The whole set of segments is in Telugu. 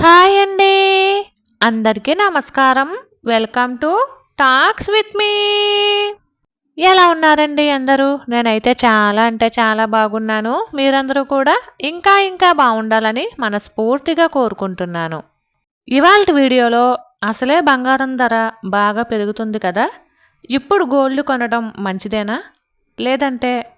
హాయ్ అండి. అందరికీ నమస్కారం. Welcome to talks with me ఎలా ఉన్నారండి అందరూ? నేనైతే చాలా అంటే చాలా బాగున్నాను. మీరందరూ కూడా ఇంకా ఇంకా బాగుండాలని మనస్ఫూర్తిగా కోరుకుంటున్నాను. ఇవాళ వీడియోలో అసలే బంగారం ధర బాగా పెరుగుతుంది కదా? ఇప్పుడు గోల్డ్ కొనడం మంచిదేనా? లేదంటే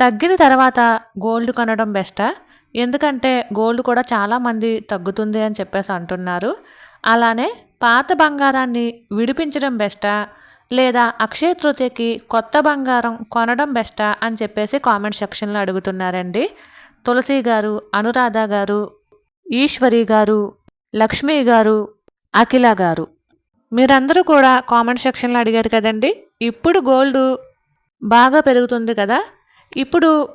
తగ్గిన తర్వాత గోల్డ్ కొనడం బెస్టా? ఎందుకంటే గోల్డ్ కూడా చాలామంది తగ్గుతుంది అని చెప్పేసి అంటున్నారు. అలానే పాత బంగారాన్ని విడిపించడం బెస్టా? లేదా అక్షయ తృతీయకి కొత్త బంగారం కొనడం బెస్టా? అని చెప్పేసి కామెంట్ సెక్షన్లో అడుగుతున్నారండి. తులసి గారు అనురాధ గారు ఈశ్వరి గారు లక్ష్మి గారు అఖిల గారు. మీరందరూ కూడా కామెంట్ సెక్షన్లో అడిగారు కదండి. ఇప్పుడు గోల్డ్ బాగా పెరుగుతుంది కదా. ఇప్పుడు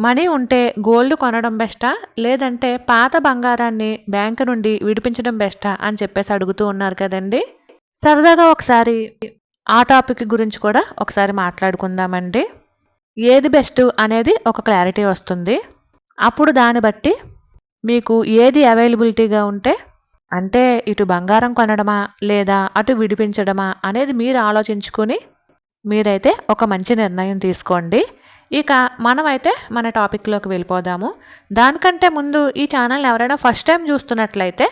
మనీ ఉంటే గోల్డ్ కొనడం బెస్టా? లేదంటే పాత బంగారాన్ని బ్యాంకు నుండి విడిపించడం బెస్టా? అని చెప్పేసి అడుగుతూ ఉన్నారు కదండి. సరదాగా ఒకసారి ఆ టాపిక్ గురించి కూడా ఒకసారి మాట్లాడుకుందామండి. ఏది బెస్ట్ అనేది ఒక క్లారిటీ వస్తుంది. అప్పుడు దాన్ని బట్టి మీకు ఏది అవైలబిలిటీగా ఉంటే అంటే ఇటు బంగారం కొనడమా లేదా అటు విడిపించడమా అనేది మీరు ఆలోచించుకుని మీరైతే ఒక మంచి నిర్ణయం తీసుకోండి. ఇక మనమైతే మన టాపిక్లోకి వెళ్ళిపోదాము. దానికంటే ముందు ఈ ఛానల్ ఎవరైనా ఫస్ట్ టైం చూస్తున్నట్లయితే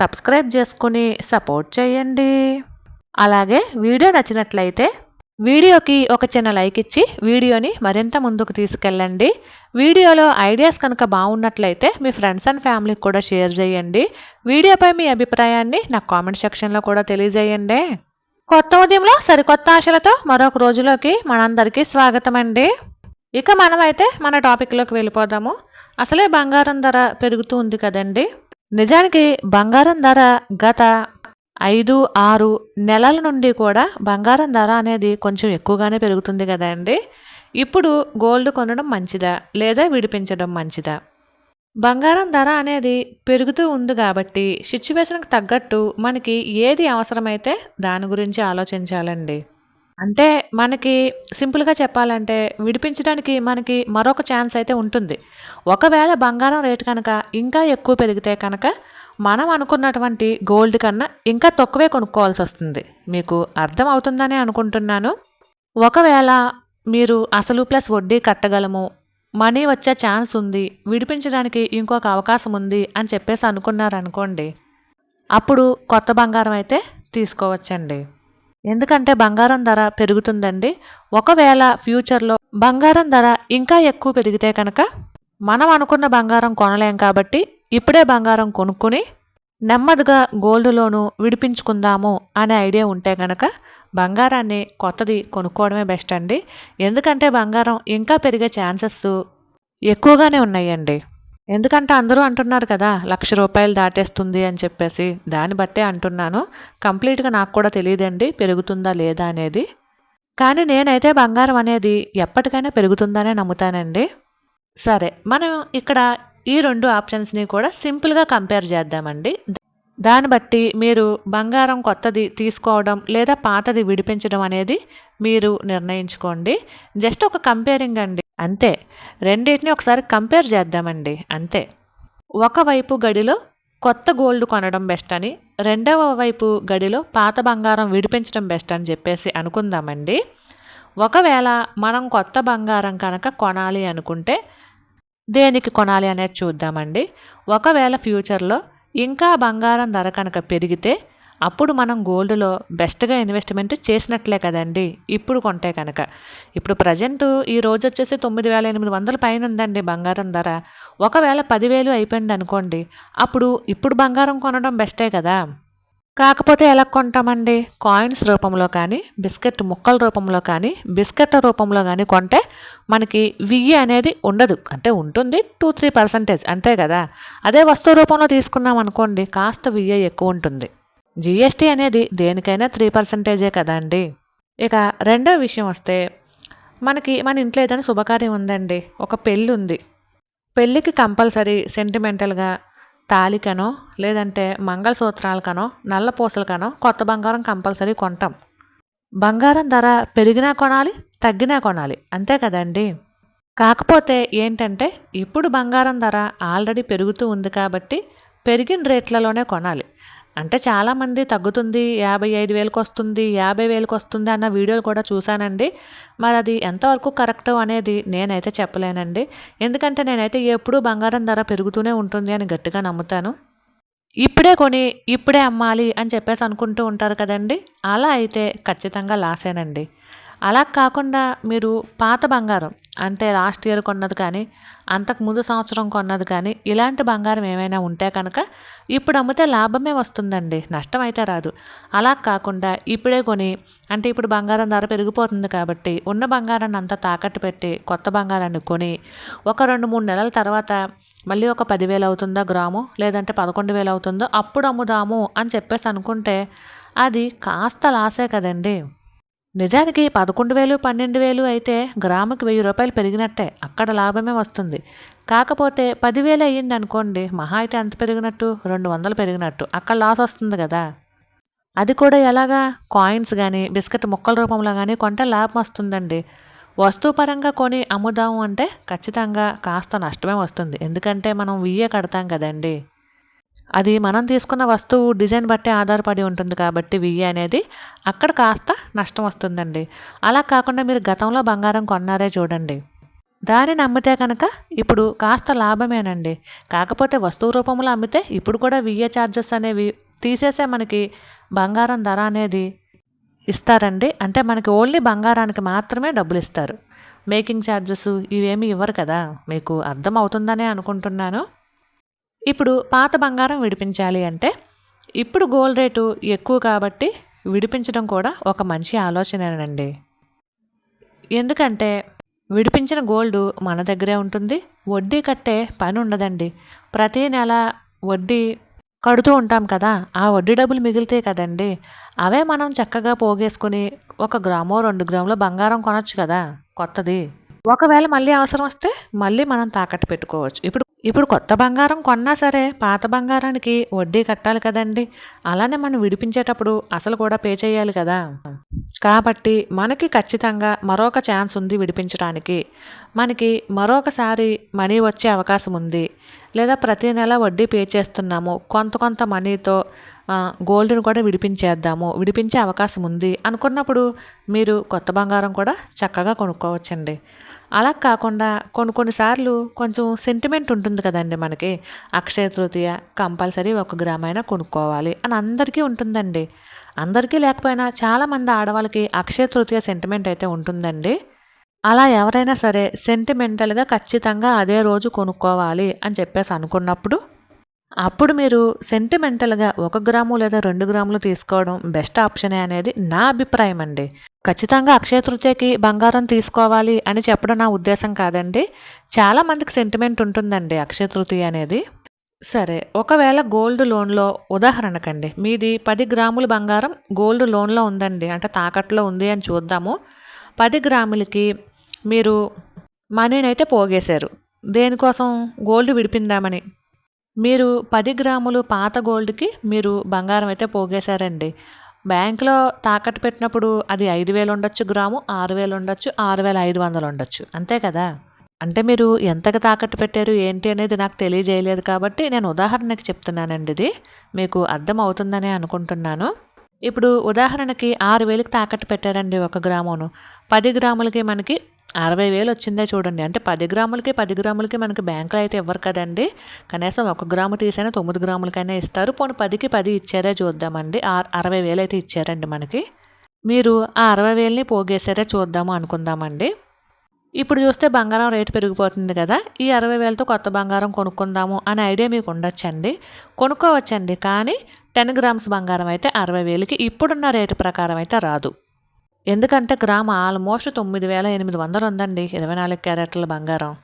సబ్స్క్రైబ్ చేసుకుని సపోర్ట్ చేయండి. అలాగే వీడియో నచ్చినట్లయితే వీడియోకి ఒక చిన్న లైక్ ఇచ్చి వీడియోని మరింత ముందుకు తీసుకెళ్ళండి. వీడియోలో ఐడియాస్ కనుక బాగున్నట్లయితే మీ ఫ్రెండ్స్ అండ్ ఫ్యామిలీకి కూడా షేర్ చేయండి. వీడియోపై మీ అభిప్రాయాన్ని నాకు కామెంట్ సెక్షన్లో కూడా తెలియజేయండి. కొత్త ఉదయంలో సరికొత్త ఆశలతో మరొక రోజులోకి మనందరికీ స్వాగతం అండి ఇక మనమైతే మన టాపిక్లోకి వెళ్ళిపోదాము. అసలే బంగారం ధర పెరుగుతూ ఉంది కదండి. నిజానికి బంగారం ధర గత ఐదు ఆరు నెలల నుండి కూడా బంగారం ధర అనేది కొంచెం ఎక్కువగానే పెరుగుతుంది కదండి. ఇప్పుడు గోల్డ్ కొనడం మంచిదా? లేదా విడిపించడం మంచిదా? బంగారం ధర అనేది పెరుగుతూ ఉంది కాబట్టి సిచ్యువేషన్కి తగ్గట్టు మనకి ఏది అవసరమైతే దాని గురించి ఆలోచించాలండి. అంటే మనకి సింపుల్గా చెప్పాలంటే విడిపించడానికి మనకి మరొక ఛాన్స్ అయితే ఉంటుంది. ఒకవేళ బంగారం రేటు కనుక ఇంకా ఎక్కువ పెరిగితే కనుక మనం అనుకున్నటువంటి గోల్డ్ కన్నా ఇంకా తక్కువే కొనుక్కోవాల్సి వస్తుంది. మీకు అర్థం అవుతుందనే అనుకుంటున్నాను. ఒకవేళ మీరు అసలు ప్లస్ వడ్డీ కట్టగలము మనీ వచ్చే ఛాన్స్ ఉంది విడిపించడానికి ఇంకొక అవకాశం ఉంది అని చెప్పేసి అనుకున్నారనుకోండి అప్పుడు కొత్త బంగారం అయితే తీసుకోవచ్చండి. ఎందుకంటే బంగారం ధర పెరుగుతుందండి. ఒకవేళ ఫ్యూచర్లో బంగారం ధర ఇంకా ఎక్కువ పెరిగితే కనుక మనం అనుకున్న బంగారం కొనలేం కాబట్టి ఇప్పుడే బంగారం కొనుక్కుని నెమ్మదిగా గోల్డ్లోను విడిపించుకుందాము అనే ఐడియా ఉంటే కనుక బంగారాన్ని కొత్తది కొనుక్కోవడమే బెస్ట్ అండి. ఎందుకంటే బంగారం ఇంకా పెరిగే ఛాన్సెస్ ఎక్కువగానే ఉన్నాయండి. ఎందుకంటే అందరూ అంటున్నారు కదా లక్ష రూపాయలు దాటేస్తుంది అని చెప్పేసి. దాన్ని బట్టే అంటున్నాను. కంప్లీట్గా నాకు కూడా తెలియదండి పెరుగుతుందా లేదా అనేది. కానీ నేనైతే బంగారం అనేది ఎప్పటికైనా పెరుగుతుందనే నమ్ముతానండి. సరే మనం ఇక్కడ ఈ రెండు ఆప్షన్స్ని కూడా సింపుల్గా కంపేర్ చేద్దామండి. దాన్ని బట్టి మీరు బంగారం కొత్తది తీసుకోవడం లేదా పాతది విడిపించడం అనేది మీరు నిర్ణయించుకోండి. జస్ట్ ఒక కంపేరింగ్ అండి. అంతే. రెండింటిని ఒకసారి కంపేర్ చేద్దామండి. అంతే. ఒకవైపు గడిలో కొత్త గోల్డ్ కొనడం బెస్ట్ అని రెండవ వైపు గడిలో పాత బంగారం విడిపించడం బెస్ట్ అని చెప్పేసి అనుకుందామండి. ఒకవేళ మనం కొత్త బంగారం కనుక కొనాలి అనుకుంటే దేనికి కొనాలి అనేది చూద్దామండి. ఒకవేళ ఫ్యూచర్లో ఇంకా బంగారం ధర కనుక పెరిగితే అప్పుడు మనం గోల్డ్లో బెస్ట్గా ఇన్వెస్ట్మెంట్ చేసినట్లే కదండి. ఇప్పుడు కొంటే కనుక. ఇప్పుడు ప్రజెంట్ ఈ రోజు వచ్చేసి తొమ్మిది వేల ఎనిమిది వందల పైన ఉందండి బంగారం ధర. ఒకవేళ పదివేలు అయిపోయింది అనుకోండి అప్పుడు ఇప్పుడు బంగారం కొనడం బెస్టే కదా. కాకపోతే ఎలా కొంటామండి? కాయిన్స్ రూపంలో కానీ బిస్కెట్ ముక్కల రూపంలో కానీ బిస్కెట్ల రూపంలో కానీ కొంటే మనకి వియ్యి అనేది ఉండదు. అంటే ఉంటుంది టూ త్రీ పర్సంటేజ్ అంతే కదా? అదే వస్తువు రూపంలో తీసుకున్నాం అనుకోండి కాస్త వియ్య ఎక్కువ ఉంటుంది. జిఎస్టీ అనేది దేనికైనా త్రీ పర్సంటేజే కదా అండి. ఇక రెండో విషయం వస్తే మనకి మన ఇంట్లో ఏదైనా శుభకార్యం ఉందండి. ఒక పెళ్ళి ఉంది పెళ్ళికి కంపల్సరీ సెంటిమెంటల్గా తాలికనో లేదంటే మంగళసూత్రాలకనో నల్ల పూసలకనో కొత్త బంగారం కంపల్సరీ కొంటాం. బంగారం ధర పెరిగినా కొనాలి తగ్గినా కొనాలి అంతే కదండి? కాకపోతే ఏంటంటే ఇప్పుడు బంగారం ధర ఆల్రెడీ పెరుగుతూ ఉంది కాబట్టి పెరిగిన రేట్లలోనే కొనాలి. అంటే చాలామంది తగ్గుతుంది యాభై ఐదు వేలకు వస్తుంది యాభై వేలకు వస్తుంది అన్న వీడియోలు కూడా చూశానండి. మరి అది ఎంతవరకు కరెక్ట్ అనేది నేనైతే చెప్పలేనండి. ఎందుకంటే నేనైతే ఎప్పుడూ బంగారం ధర పెరుగుతూనే ఉంటుంది అని గట్టిగా నమ్ముతాను. ఇప్పుడే కొని ఇప్పుడే అమ్మాలి అని చెప్పేసి అనుకుంటూ ఉంటారు కదండి. అలా అయితే ఖచ్చితంగా లాసేనండి. అలా కాకుండా మీరు పాత బంగారం అంటే లాస్ట్ ఇయర్ కొన్నది కానీ అంతకు ముందు సంవత్సరం కొన్నది కానీ ఇలాంటి బంగారం ఏమైనా ఉంటే కనుక ఇప్పుడు అమ్మితే లాభమే వస్తుందండి. నష్టం అయితే రాదు. అలా కాకుండా ఇప్పుడే కొని అంటే ఇప్పుడు బంగారం ధర పెరిగిపోతుంది కాబట్టి ఉన్న బంగారాన్ని అంతా తాకట్టు పెట్టి కొత్త బంగారాన్ని కొని ఒక రెండు మూడు నెలల తర్వాత మళ్ళీ ఒక పదివేలు అవుతుందా గ్రాము లేదంటే పదకొండు వేలు అవుతుందో అప్పుడు అమ్ముదాము అని చెప్పేసి అనుకుంటే అది కాస్త లాసే కదండి. నిజానికి పదకొండు వేలు పన్నెండు వేలు అయితే గ్రాముకి వెయ్యి రూపాయలు పెరిగినట్టే. అక్కడ లాభమే వస్తుంది. కాకపోతే పదివేలు అయ్యింది అనుకోండి మహా అయితే ఎంత పెరిగినట్టు? రెండు వందలు పెరిగినట్టు. అక్కడ లాస్ వస్తుంది కదా. అది కూడా ఎలాగా? కాయిన్స్ కానీ బిస్కెట్ ముక్కల రూపంలో కానీ కొంటే లాభం వస్తుందండి. వస్తువు పరంగా కొని అమ్ముదాము అంటే ఖచ్చితంగా కాస్త నష్టమే వస్తుంది. ఎందుకంటే మనం వియ్యే కడతాం కదండి. అది మనం తీసుకున్న వస్తువు డిజైన్ బట్టి ఆధారపడి ఉంటుంది కాబట్టి వియ్యి అనేది అక్కడ కాస్త నష్టం వస్తుందండి. అలా కాకుండా మీరు గతంలో బంగారం కొన్నారే చూడండి. దానిని అమ్మితే కనుక ఇప్పుడు కాస్త లాభమేనండి. కాకపోతే వస్తువు రూపంలో అమ్మితే ఇప్పుడు కూడా వియ్య ఛార్జెస్ అనేవి తీసేసే మనకి బంగారం ధర అనేది ఇస్తారండి. అంటే మనకి ఓన్లీ బంగారానికి మాత్రమే డబ్బులు ఇస్తారు. మేకింగ్ ఛార్జెస్ ఇవేమి ఇవ్వరు కదా. మీకు అర్థం అవుతుందనే అనుకుంటున్నాను. ఇప్పుడు పాత బంగారం విడిపించాలి అంటే ఇప్పుడు గోల్డ్ రేటు ఎక్కువ కాబట్టి విడిపించడం కూడా ఒక మంచి ఆలోచనేనండి. ఎందుకంటే విడిపించిన గోల్డ్ మన దగ్గరే ఉంటుంది వడ్డీ కట్టే పని ఉండదండి. ప్రతి నెల వడ్డీ కడుతూ ఉంటాం కదా ఆ వడ్డీ డబ్బులు మిగిలితే కదండి అవే మనం చక్కగా పోగేసుకుని ఒక గ్రామో రెండు గ్రాముల బంగారం కొనొచ్చు కదా కొత్తది. ఒకవేళ మళ్ళీ అవసరం వస్తే మళ్ళీ మనం తాకట్టు పెట్టుకోవచ్చు. ఇప్పుడు ఇప్పుడు కొత్త బంగారం కొన్నా సరే పాత బంగారానికి వడ్డీ కట్టాలి కదండి. అలానే మనం విడిపించేటప్పుడు అసలు కూడా పే చేయాలి కదా. కాబట్టి మనకి ఖచ్చితంగా మరొక ఛాన్స్ ఉంది విడిపించడానికి మనకి మరొకసారి మనీ వచ్చే అవకాశం ఉంది. లేదా ప్రతి నెల వడ్డీ పే చేస్తున్నాము. కొంత కొంత మనీతో గోల్డ్ను కూడా విడిపించేద్దాము. విడిపించే అవకాశం ఉంది అనుకున్నప్పుడు మీరు కొత్త బంగారం కూడా చక్కగా కొనుక్కోవచ్చండి. అలా కాకుండా కొన్ని కొన్నిసార్లు కొంచెం సెంటిమెంట్ ఉంటుంది కదండి మనకి. అక్షయ తృతీయ కంపల్సరీ ఒక గ్రామైనా కొనుక్కోవాలి అని అందరికీ ఉంటుందండి. అందరికీ లేకపోయినా చాలామంది ఆడవాళ్ళకి అక్షయ తృతీయ సెంటిమెంట్ అయితే ఉంటుందండి. అలా ఎవరైనా సరే సెంటిమెంటల్గా ఖచ్చితంగా అదే రోజు కొనుక్కోవాలి అని చెప్పేసి అనుకున్నప్పుడు అప్పుడు మీరు సెంటిమెంటల్గా ఒక గ్రాము లేదా రెండు గ్రాములు తీసుకోవడం బెస్ట్ ఆప్షనే అనేది నా అభిప్రాయం అండి. ఖచ్చితంగా అక్షయ తృతీయకి బంగారం తీసుకోవాలి అని చెప్పడం నా ఉద్దేశం కాదండి. చాలామందికి సెంటిమెంట్ ఉంటుందండి అక్షయ తృతీయ అనేది. సరే ఒకవేళ గోల్డ్ లోన్లో ఉదాహరణకండి. మీది పది గ్రాముల బంగారం గోల్డ్ లోన్లో ఉందండి. అంటే తాకట్లో ఉంది అని చూద్దాము. పది గ్రాములకి మీరు మనీని అయితే పోగేశారు. దేనికోసం? గోల్డ్ విడిపిందామని. మీరు పది గ్రాములు పాత గోల్డ్కి మీరు బంగారం అయితే పోగేశారండి. బ్యాంకులో తాకట్టు పెట్టినప్పుడు అది ఐదు వేలు ఉండొచ్చు గ్రాము ఆరు వేలు ఉండొచ్చు ఆరు వేల ఐదు వందలు ఉండొచ్చు. అంతే కదా? అంటే మీరు ఎంతగా తాకట్టు పెట్టారు ఏంటి అనేది నాకు తెలియజేయలేదు కాబట్టి నేను ఉదాహరణకి చెప్తున్నానండి ఇది. మీకు అర్థం అవుతుందని అనుకుంటున్నాను. ఇప్పుడు ఉదాహరణకి ఆరు వేలకు తాకట్టు పెట్టారండి ఒక గ్రామును. పది గ్రాములకి మనకి అరవై వేలు వచ్చిందే చూడండి. అంటే పది గ్రాములకి పది గ్రాములకి మనకి బ్యాంకులో అయితే ఇవ్వరు కదండి. కనీసం ఒక గ్రాము తీసైనా తొమ్మిది గ్రాములకైనా ఇస్తారు. పోనీ పదికి పది ఇచ్చారే చూద్దామండి. అరవై వేలు అయితే ఇచ్చారండి మనకి. మీరు ఆ అరవై వేలని పోగేసారే చూద్దాము అనుకుందామండి. ఇప్పుడు చూస్తే బంగారం రేటు పెరిగిపోతుంది కదా. ఈ అరవై వేలతో కొత్త బంగారం కొనుక్కుందాము అనే ఐడియా మీకు ఉండొచ్చండి. కొనుక్కోవచ్చండి. కానీ టెన్ గ్రామ్స్ బంగారం అయితే అరవై వేలకి ఇప్పుడున్న రేటు ప్రకారం అయితే రాదు. ఎందుకంటే గ్రామ్ ఆల్మోస్ట్ తొమ్మిది వేల ఎనిమిది వందలు ఉందండి ఇరవై నాలుగు క్యారెట్ల బంగారం.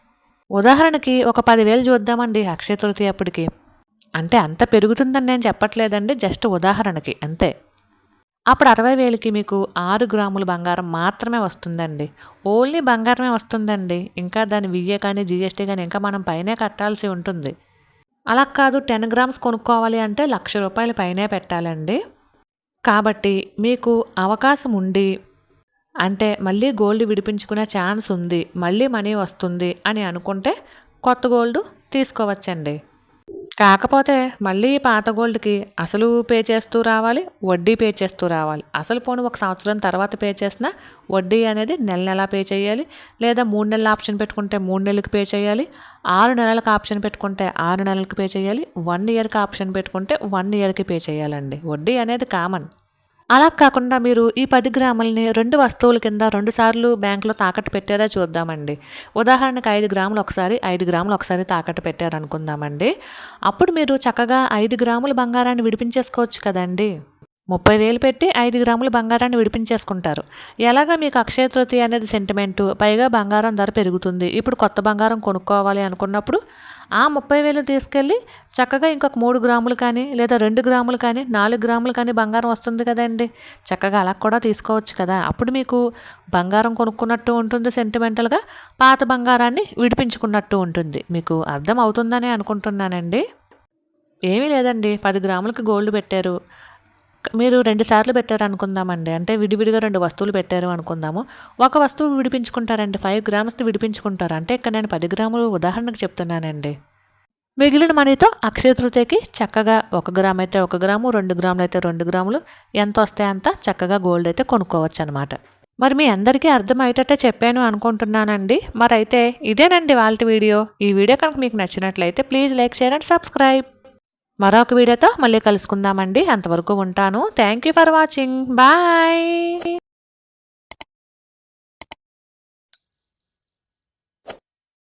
ఉదాహరణకి ఒక పదివేలు చూద్దామండి అక్షయ తృతీయ అప్పటికి. అంటే అంత పెరుగుతుందని నేను చెప్పట్లేదండి జస్ట్ ఉదాహరణకి అంతే. అప్పుడు అరవై వేలకి మీకు ఆరు గ్రాముల బంగారం మాత్రమే వస్తుందండి. ఓన్లీ బంగారమే వస్తుందండి. ఇంకా దాని విఏ కానీ జిఎస్టీ కానీ ఇంకా మనం పైనే కట్టాల్సి ఉంటుంది. అలా కాదు టెన్ గ్రామ్స్ కొనుక్కోవాలి అంటే లక్ష రూపాయలు పైనే పెట్టాలండి. కాబట్టి మీకు అవకాశం ఉండి అంటే మళ్ళీ గోల్డ్ విడిపించుకునే ఛాన్స్ ఉంది. మళ్ళీ మనీ వస్తుంది అని అనుకుంటే కొత్త గోల్డ్ తీసుకోవచ్చండి. కాకపోతే మళ్ళీ పాత గోల్డ్కి అసలు పే చేస్తూ రావాలి వడ్డీ పే చేస్తూ రావాలి. అసలు పోను ఒక సంవత్సరం తర్వాత పే చేసినా వడ్డీ అనేది నెల నెల పే చేయాలి లేదా మూడు నెలల ఆప్షన్ పెట్టుకుంటే మూడు నెలలకు పే చేయాలి ఆరు నెలలకు ఆప్షన్ పెట్టుకుంటే ఆరు నెలలకు పే చేయాలి వన్ ఇయర్కి ఆప్షన్ పెట్టుకుంటే వన్ ఇయర్కి పే చేయాలండి. వడ్డీ అనేది కామన్. అలా కాకుండా మీరు ఈ పది గ్రాములని రెండు వస్తువుల కింద రెండు సార్లు బ్యాంకులో తాకట్టు పెట్టారా చూద్దామండి. ఉదాహరణకు ఐదు గ్రాములు ఒకసారి ఐదు గ్రాములు ఒకసారి తాకట్టు పెట్టారు అనుకుందామండి అప్పుడు మీరు చక్కగా ఐదు గ్రాముల బంగారాన్ని విడిపించేసుకోవచ్చు కదండి. ముప్పై వేలు పెట్టి ఐదు గ్రాముల బంగారాన్ని విడిపించేసుకుంటారు. ఎలాగ మీకు అక్షయ తృతీయ అనేది సెంటిమెంటు పైగా బంగారం ధర పెరుగుతుంది. ఇప్పుడు కొత్త బంగారం కొనుక్కోవాలి అనుకున్నప్పుడు ఆ ముప్పై వేలు తీసుకెళ్ళి చక్కగా ఇంకొక మూడు గ్రాములు కానీ లేదా రెండు గ్రాములు కానీ నాలుగు గ్రాములు కానీ బంగారం వస్తుంది కదండి. చక్కగా అలా కూడా తీసుకోవచ్చు కదా. అప్పుడు మీకు బంగారం కొనుక్కున్నట్టు ఉంటుంది సెంటిమెంటల్గా పాత బంగారాన్ని విడిపించుకున్నట్టు ఉంటుంది. మీకు అర్థం అవుతుందని అనుకుంటున్నానండి. ఏమీ లేదండి. పది గ్రాములకి గోల్డ్ పెట్టారు. మీరు రెండు సార్లు పెట్టారు అనుకుందామండి. అంటే విడివిడిగా రెండు వస్తువులు పెట్టారు అనుకుందాము. ఒక వస్తువు విడిపించుకుంటారండి ఫైవ్ గ్రామ్స్ది విడిపించుకుంటారు? అంటే ఇక్కడ నేను పది గ్రాములు ఉదాహరణకు చెప్తున్నానండి. మిగిలిన మనీతో అక్షయ తృతీయకి చక్కగా ఒక గ్రామ్ అయితే ఒక గ్రాము రెండు గ్రాములు అయితే రెండు గ్రాములు ఎంత వస్తే అంత చక్కగా గోల్డ్ అయితే కొనుక్కోవచ్చు అనమాట మరి మీ అందరికీ అర్థమయ్యేటట్టే చెప్పాను అనుకుంటున్నానండి. మరి అయితే ఇదేనండి వాళ్ళ వీడియో. ఈ వీడియో కనుక మీకు నచ్చినట్లయితే please like share and subscribe. మరొక వీడియోతో మళ్ళీ కలుసుకుందామండి. అంతవరకు ఉంటాను. Thank you for watching bye